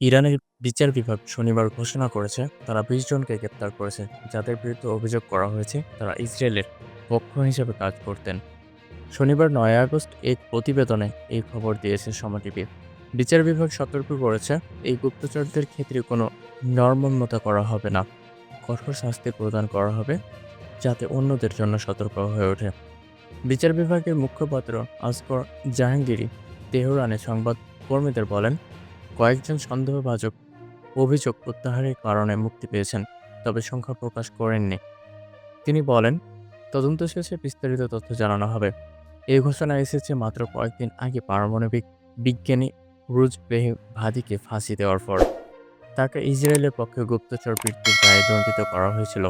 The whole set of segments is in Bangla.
ইরানের বিচার বিভাগ শনিবার ঘোষণা করেছে, তারা বিশ জনকে গ্রেপ্তার করেছে, যাদের বিরুদ্ধে অভিযোগ করা হয়েছে তারা ইসরায়েলের পক্ষ হিসেবে কাজ করতেন। শনিবার নয় আগস্ট এক প্রতিবেদনে এই খবর দিয়েছে সময় বিচার বিভাগ সতর্ক করেছে, এই গুপ্তচরদের ক্ষেত্রে কোনো নর্মন্যতা করা হবে না। কঠোর শাস্তি প্রদান করা হবে, যাতে অন্যদের জন্য সতর্ক হয়ে ওঠে। বিচার বিভাগের মুখপাত্র আসগর জাহাঙ্গীরি তেহরানে সংবাদ কর্মীদের বলেন কয়েকজন সন্দেহভাজক অভিযোগ প্রত্যাহারের কারণে মুক্তি পেয়েছেন, তবে সংখ্যা প্রকাশ করেননি। তিনি বলেন, তদন্ত শেষে বিস্তারিত তথ্য জানানো হবে। এই ঘোষণা এসেছে মাত্র কয়েকদিন আগে পারমাণবিক বিজ্ঞানী রুজ বেহে ভাদিকে ফাঁসি দেওয়ার পর। তাকে ইসরায়েলের পক্ষে গুপ্তচর বৃত্তির দায়ে দণ্ডিত করা হয়েছিল।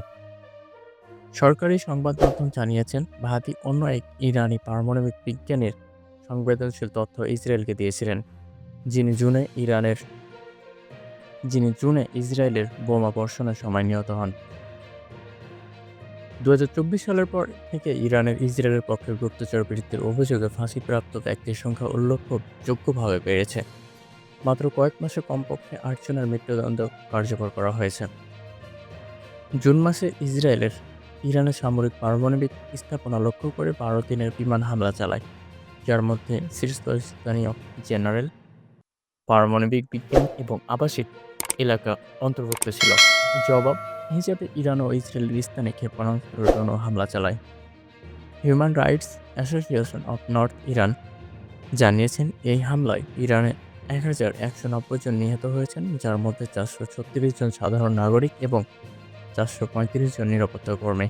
সরকারি সংবাদ মাধ্যম জানিয়েছেন, ভাদি অন্য এক ইরানি পারমাণবিক বিজ্ঞানীর সংবেদনশীল তথ্য ইসরায়েলকে দিয়েছিলেন। যিনি জুনে ইরানের, যিনি জুনে ইসরায়েলের বোমা বর্ষণের সময় নিহত হন। দু হাজার চব্বিশ সালের পর থেকে ইরানের ইসরায়েলের পক্ষে গুপ্তচর বৃত্তির অভিযোগে ফাঁসিপ্রাপ্ত ব্যক্তির সংখ্যা উল্লেখযোগ্যভাবে বেড়েছে। মাত্র কয়েক মাসে কমপক্ষে আটজনের মৃত্যুদণ্ড কার্যকর করা হয়েছে। জুন মাসে ইসরায়েলের ইরানের সামরিক পারমাণবিক স্থাপনা লক্ষ্য করে দিনের বিমান হামলা চালায়, যার মধ্যে শীর্ষস্থানীয় জেনারেল পারমাণবিক বিজ্ঞান এবং আবাসিক এলাকা অন্তর্ভুক্ত ছিল। জবাব হিসাবে ইরান ও ইসরায়েলের স্থানে ক্ষেপণাস্ত্রের জন্য হামলা চালায়। Human rights association of north Iran জানিয়েছেন, এই হামলায় ইরানে এক হাজার একশো নব্বই জন নিহত হয়েছেন, যার মধ্যে চারশো ছত্রিশ জন সাধারণ নাগরিক এবং চারশো পঁয়ত্রিশ জন নিরাপত্তা কর্মী